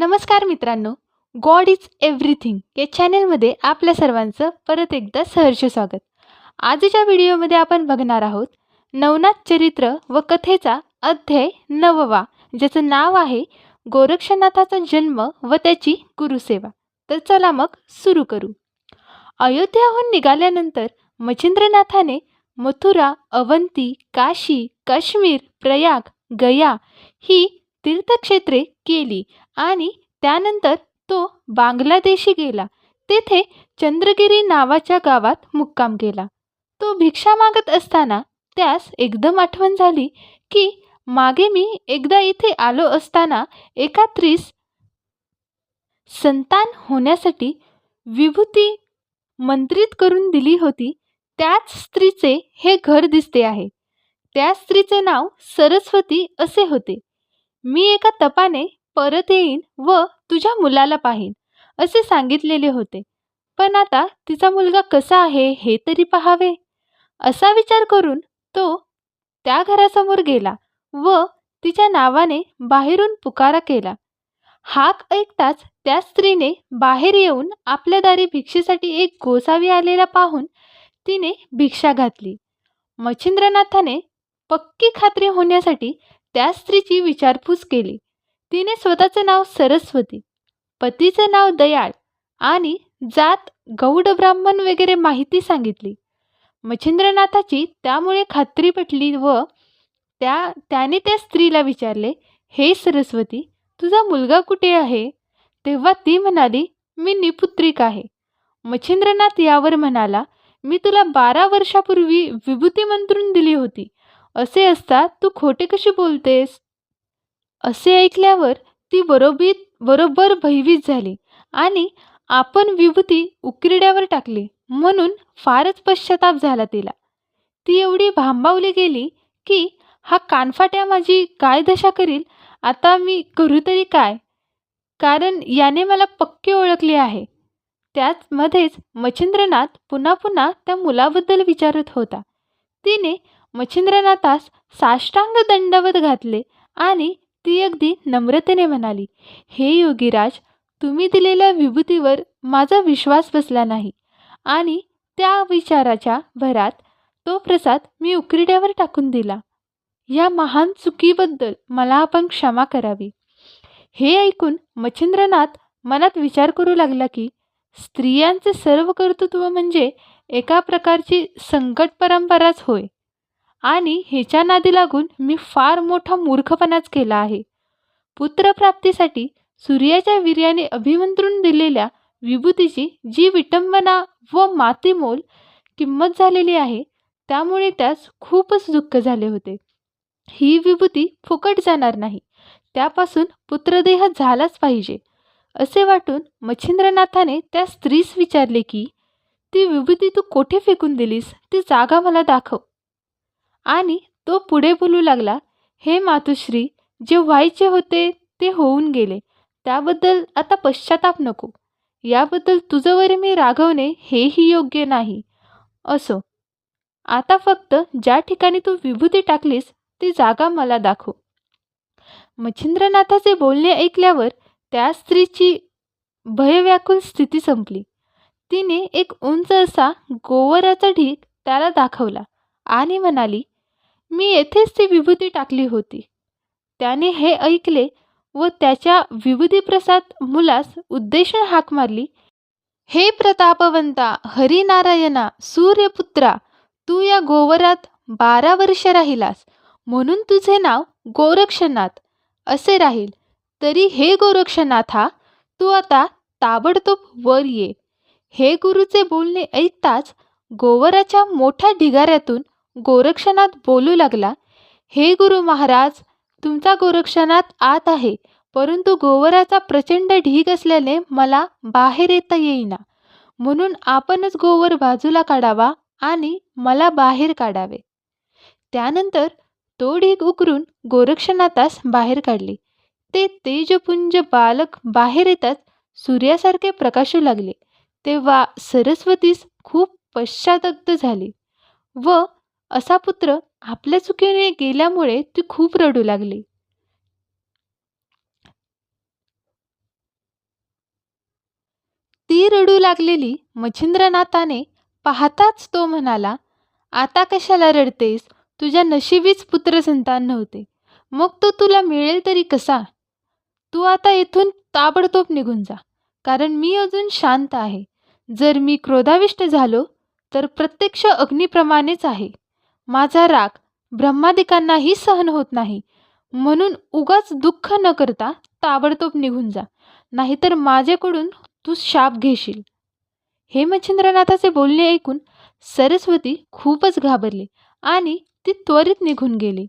नमस्कार मित्रांनो God is everything या चॅनलमध्ये आपल्या सर्वांचं परत एकदा सहर्ष स्वागत. आजच्या व्हिडिओमध्ये आपण बघणार आहोत नवनाथ चरित्र व कथेचा अध्याय नववा ज्याचं नाव आहे गोरक्षनाथाचा जन्म व त्याची गुरुसेवा. तर चला मग सुरू करू. अयोध्याहून निघाल्यानंतर मच्छिंद्रनाथाने मथुरा अवंती काशी काश्मीर प्रयाग गया ही तीर्थक्षेत्रे केली. आणि त्यानंतर तो बांगलादेशी गेला. तेथे चंद्रगिरी नावाच्या गावात मुक्काम केला. तो भिक्षा मागत असताना त्यास एकदम आठवण झाली की मागे मी एकदा इथे आलो असताना एकात्रीस संतान होण्यासाठी विभूती मंत्रित करून दिली होती. त्याच स्त्रीचे हे घर दिसते आहे. त्या स्त्रीचे नाव सरस्वती असे होते. मी एका तपाने परत येईन व तुझ्या मुलाला पाहीन असे सांगितलेले होते. पण आता तिचा मुलगा कसा आहे हे तरी पहावे. असा विचार करून तो त्या घरासमोर गेला व तिच्या नावाने बाहेरून पुकारा केला. हाक ऐकताच त्या स्त्रीने बाहेर येऊन आपल्या दारी भिक्षेसाठी एक गोसावी आलेला पाहून तिने भिक्षा घातली. मच्छिंद्रनाथाने पक्की खात्री होण्यासाठी त्या स्त्रीची विचारपूस केली. तिने स्वतःचं नाव सरस्वती पतीचं नाव दयाळ आणि जात गौड ब्राह्मण वगैरे माहिती सांगितली. मच्छिंद्रनाथाची त्यामुळे खात्री पटली व त्या त्याने त्या स्त्रीला विचारले हे सरस्वती तुझा मुलगा कुठे आहे? तेव्हा ती म्हणाली मी निपुत्रिक आहे. मच्छिंद्रनाथ यावर म्हणाला मी तुला बारा वर्षापूर्वी विभूती मंत्रून दिली होती. असे असता तू खोटे कशी बोलतेस? असे ऐकल्यावर ती बरोबीत बरोबर भयभीत झाली आणि आपण विभूती उकिरड्यावर टाकली म्हणून फारच पश्चाताप झाला तिला. ती एवढी भांबावली गेली की हा कानफाट्या माझी काय दशा करील? आता मी करू तरी काय? कारण याने मला पक्के ओळखले आहे. त्याचमध्येच मच्छिंद्रनाथ पुन्हा पुन्हा त्या मुलाबद्दल विचारत होता. तिने मच्छिंद्रनाथास साष्टांग दंडवत घातले आणि ती अगदी नम्रतेने म्हणाली हे योगीराज तुम्ही दिलेल्या विभूतीवर माझा विश्वास बसला नाही आणि त्या विचाराच्या भरात तो प्रसाद मी उकिरड्यावर टाकून दिला. या महान चुकीबद्दल मला आपण क्षमा करावी. हे ऐकून मच्छिंद्रनाथ मनात विचार करू लागला की स्त्रियांचे सर्व कर्तृत्व म्हणजे एका प्रकारची संकट परंपराच होय. आणि ह्याच्या नादी लागून मी फार मोठा मूर्खपणाच केला आहे. पुत्रप्राप्तीसाठी सूर्याच्या वीर्याने अभिमंत्रून दिलेल्या विभूतीची जी विटंबना व मातीमोल किंमत झालेली आहे त्यामुळे त्यास खूपच दुःख झाले होते. ही विभूती फुकट जाणार नाही. त्यापासून पुत्रदेह झालाच पाहिजे. असे वाटून मच्छिंद्रनाथाने त्या स्त्रीस विचारले की ती विभूती तू कोठे फेकून दिलीस? ती जागा मला दाखव. आणि तो पुढे बोलू लागला हे मातुश्री जे व्हायचे होते ते होऊन गेले. त्याबद्दल आता पश्चाताप नको. याबद्दल तुझंवर मी रागवणे हेही योग्य नाही. असो. आता फक्त ज्या ठिकाणी तू विभूती टाकलीस ती जागा मला दाखव. मच्छिंद्रनाथाचे बोलणे ऐकल्यावर त्या स्त्रीची भयव्याकुल स्थिती संपली. तिने एक उंच असा गोवराचा ढीक त्याला दाखवला आणि म्हणाली मी येथेच ती विभूती टाकली होती. त्याने हे ऐकले व त्याच्या विभूतीप्रसाद मुलास उद्देशून हाक मारली हे प्रतापवंता हरिनारायणा सूर्यपुत्रा तू या गोवरात बारा वर्ष राहिलास म्हणून तुझे नाव गोरक्षनाथ असे राहील. तरी हे गोरक्षनाथा तू आता ताबडतोब वर ये. हे गुरुचे बोलणे ऐकताच गोवराच्या मोठ्या ढिगाऱ्यातून गोरक्षनाथ बोलू लागला हे गुरु महाराज तुमचा गोरक्षनाथ आत आहे परंतु गोवराचा प्रचंड ढीग असल्याने मला बाहेर येता येईना. म्हणून आपणच गोवर बाजूला काढावा आणि मला बाहेर काढावे. त्यानंतर तो ढीग उकरून गोरक्षनाथास बाहेर काढले. ते तेजपुंज बालक बाहेर येताच सूर्यासारखे प्रकाशू लागले. तेव्हा सरस्वतीस खूप पश्चादग्ध झाली व असा पुत्र आपल्या चुकीने गेल्यामुळे ती खूप रडू लागली. ती रडू लागलेली मच्छिंद्रनाथाने पाहताच तो म्हणाला आता कशाला रडतेस? तुझ्या नशिबीच पुत्र संतान नव्हते. मग तो तुला मिळेल तरी कसा? तू आता येथून ताबडतोब निघून जा कारण मी अजून शांत आहे. जर मी क्रोधाविष्ट झालो तर प्रत्यक्ष अग्निप्रमाणेच आहे. माझा राग ब्रह्मादिकांनाही सहन होत नाही. म्हणून उगाच दुःख न करता ताबडतोब निघून जा. नाहीतर माझ्याकडून तू शाप घेशील. हे मच्छिंद्रनाथाचे बोलणे ऐकून सरस्वती खूपच घाबरली आणि ती त्वरित निघून गेली.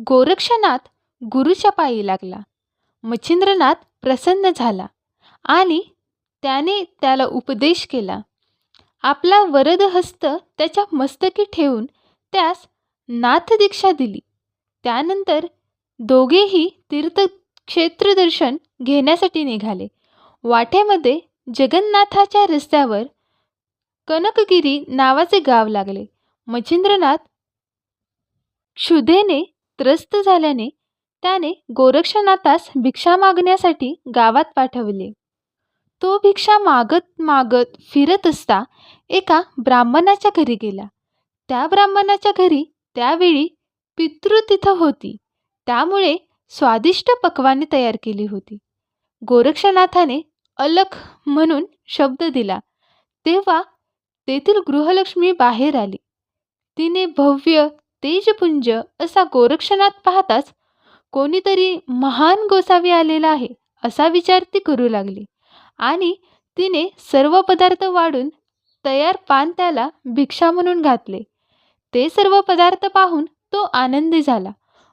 गोरक्षनाथ गुरुच्या पायी लागला. मच्छिंद्रनाथ प्रसन्न झाला आणि त्याने त्याला उपदेश केला. आपला वरदहस्त त्याच्या मस्तकी ठेवून त्यास नाथदीक्षा दिली. त्यानंतर दोघेही तीर्थक्षेत्र दर्शन घेण्यासाठी निघाले. वाटेमध्ये जगन्नाथाच्या रस्त्यावर कनकगिरी नावाचे गाव लागले. मच्छिंद्रनाथ क्षुधेने त्रस्त झाल्याने त्याने गोरक्षनाथास भिक्षा मागण्यासाठी गावात पाठवले. तो भिक्षा मागत मागत फिरत असता एका ब्राह्मणाच्या घरी गेला. त्या ब्राह्मणाच्या घरी त्यावेळी पितृ तिथं होती. त्यामुळे स्वादिष्ट पक्वाने तयार केली होती. गोरक्षनाथाने अलख म्हणून शब्द दिला. तेव्हा तेथील गृहलक्ष्मी बाहेर आली. तिने भव्य तेजपुंज असा गोरक्षनाथ पाहताच कोणीतरी महान गोसावी आलेला आहे असा विचार ती करू लागली आणि तिने सर्व पदार्थ वाढून तयार पान त्याला भिक्षा म्हणून घातले. ते सर्व पदार्थ पाहून तो आनंदी झाला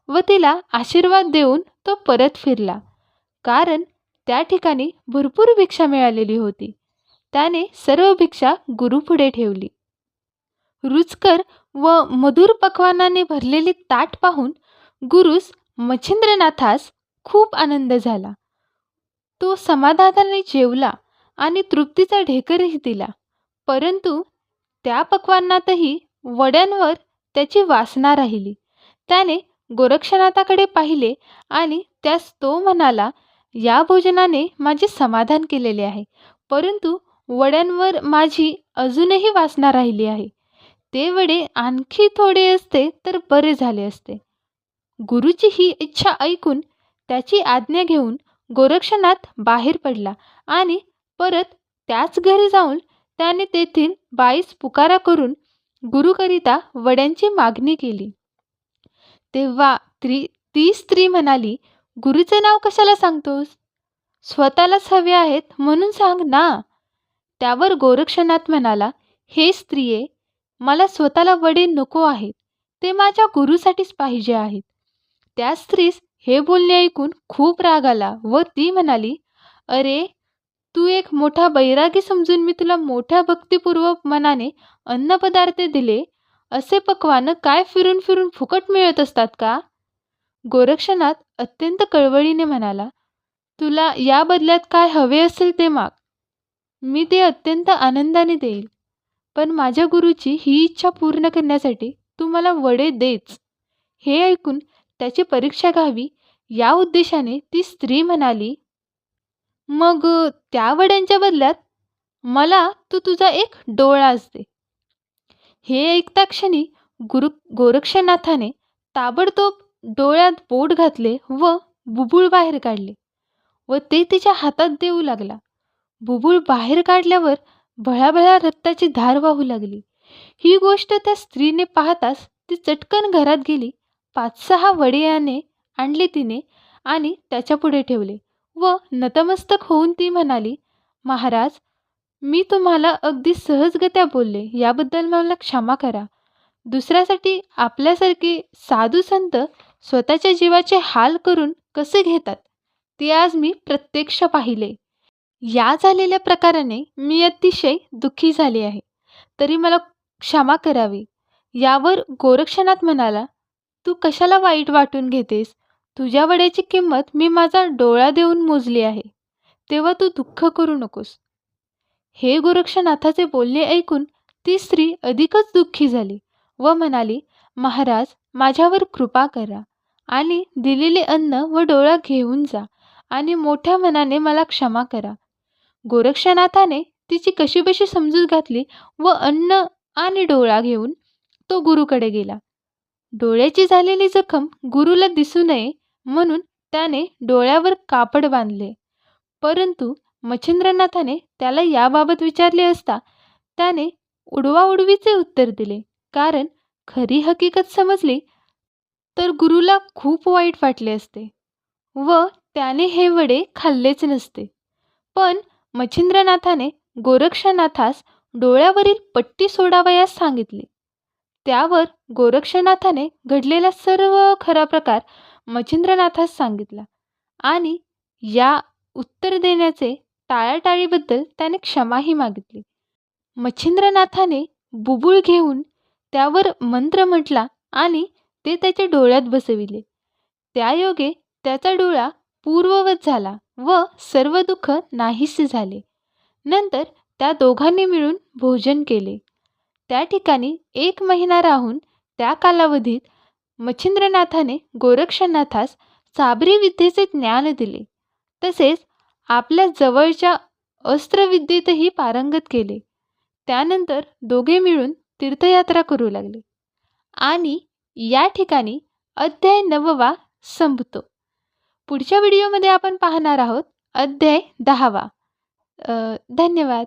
व तिला आशीर्वाद देऊन तो परत फिरला. कारण त्या ठिकाणी भरपूर भिक्षा मिळालेली होती. त्याने सर्व भिक्षा गुरुपुढे ठेवली. रुचकर व मधुर पकवानाने भरलेली ताट पाहून गुरुस मच्छिंद्रनाथास खूप आनंद झाला. तो समाधानाने जेवला आणि तृप्तीचा ढेकरही दिला. परंतु त्या पक्वांनातही वड्यांवर त्याची वासना राहिली. त्याने गोरक्षनाथाकडे पाहिले आणि त्यास तो म्हणाला या भोजनाने माझे समाधान केलेले आहे. परंतु वड्यांवर माझी अजूनही वासना राहिली आहे. ते वडे आणखी थोडे असते तर बरे झाले असते गुरुची ही इच्छा ऐकून त्याची आज्ञा घेऊन गोरक्षनाथ बाहेर पडला आणि परत त्याच घरी जाऊन त्याने तेथील बाईस पुकारा करून गुरुकरिता वड्यांची मागणी केली. तेव्हा त्री ती स्त्री म्हणाली गुरुचे नाव कशाला सांगतोस? स्वतःलाच हवे आहेत म्हणून सांग ना. त्यावर गोरक्षनाथ म्हणाला हे स्त्रिये मला स्वतःला वडे नको आहेत. ते माझ्या गुरुसाठीच पाहिजे आहेत. त्या स्त्रीस हे बोलणे ऐकून खूप राग आला व ती म्हणाली अरे तू एक मोठा बैरागी समजून मी तुला मोठ्या भक्तिपूर्वक मनाने अन्नपदार्थ दिले असे पक्वानं काय फिरून फिरून फुकट मिळत असतात का? गोरक्षनाथ अत्यंत कळवळीने म्हणाला तुला या बदल्यात काय हवे असेल ते माग. मी ते अत्यंत आनंदाने देईल पण माझ्या गुरुची ही इच्छा पूर्ण करण्यासाठी तू मला वडे देच. हे ऐकून त्याची परीक्षा घ्यावी या उद्देशाने ती स्त्री म्हणाली मग त्या वड्यांच्या बदल्यात मला तू तुझा एक डोळा असते. हे ऐकता क्षणी गुरु गोरक्षनाथाने ताबडतोब डोळ्यात बोट घातले व बुबुळ बाहेर काढले व ते तिच्या हातात देऊ लागला. बुबुळ बाहेर काढल्यावर भळाभळा रक्ताची धार वाहू लागली. ही गोष्ट त्या स्त्रीने पाहताच ती चटकन घरात गेली. पाच सहा वडियाने आणले तिने आणि त्याच्यापुढे ठेवले. व नतमस्तक होऊन ती म्हणाली महाराज मी तुम्हाला अगदी सहजगत्या बोलले. याबद्दल मला क्षमा करा. दुसऱ्यासाठी आपल्यासारखे साधू संत स्वतःच्या जीवाचे हाल करून कसे घेतात ते आज मी प्रत्यक्ष पाहिले. या झालेल्या प्रकाराने मी अतिशय दुःखी झाले आहे. तरी मला क्षमा करावी. यावर गोरक्षनाथ म्हणाला तू कशाला वाईट वाटून घेतेस? तुझ्या वड्याची किंमत मी माझा डोळा देऊन मोजली आहे. तेव्हा तू दुःख करू नकोस. हे गोरक्षनाथाचे बोलणे ऐकून ती स्त्री अधिकच दुःखी झाली व म्हणाली महाराज माझ्यावर कृपा करा आणि दिलेले अन्न व डोळा घेऊन जा आणि मोठ्या मनाने मला क्षमा करा. गोरक्षनाथाने तिची कशीबशी समजूत घातली व अन्न आणि डोळा घेऊन तो गुरुकडे गेला. डोळ्याची झालेली जखम गुरुला दिसू नये म्हणून त्याने डोळ्यावर कापड बांधले. परंतु मच्छिंद्रनाथाने त्याला याबाबत विचारले असता त्याने उडवाउडवीचे उत्तर दिले. कारण खरी हकीकत समजली तर गुरुला खूप वाईट वाटले असते व त्याने हे वडे खाल्लेच नसते. पण मच्छिंद्रनाथाने गोरक्षनाथास डोळ्यावरील पट्टी सोडावयास सांगितले. त्यावर गोरक्षनाथाने घडलेला सर्व खरा प्रकार मच्छिंद्रनाथास सांगितला. आणि या उत्तर देण्याचे टाळाटाळीबद्दल त्याने क्षमाही मागितली. मच्छिंद्रनाथाने बुबुळ घेऊन त्यावर मंत्र म्हटला आणि ते त्याच्या डोळ्यात बसविले. त्यायोगे त्याचा डोळा पूर्ववत झाला व सर्व दुःख नाहीसे झाले. नंतर त्या दोघांनी मिळून भोजन केले. त्या ठिकाणी एक महिना राहून त्या कालावधीत मच्छिंद्रनाथाने गोरक्षनाथास साबरी विद्येचे ज्ञान दिले. तसेच आपल्या जवळच्या अस्त्रविद्येतही पारंगत केले. त्यानंतर दोघे मिळून तीर्थयात्रा करू लागले. आणि या ठिकाणी अध्याय नववा संपतो. पुढच्या व्हिडिओमध्ये आपण पाहणार आहोत अध्याय दहावा. धन्यवाद.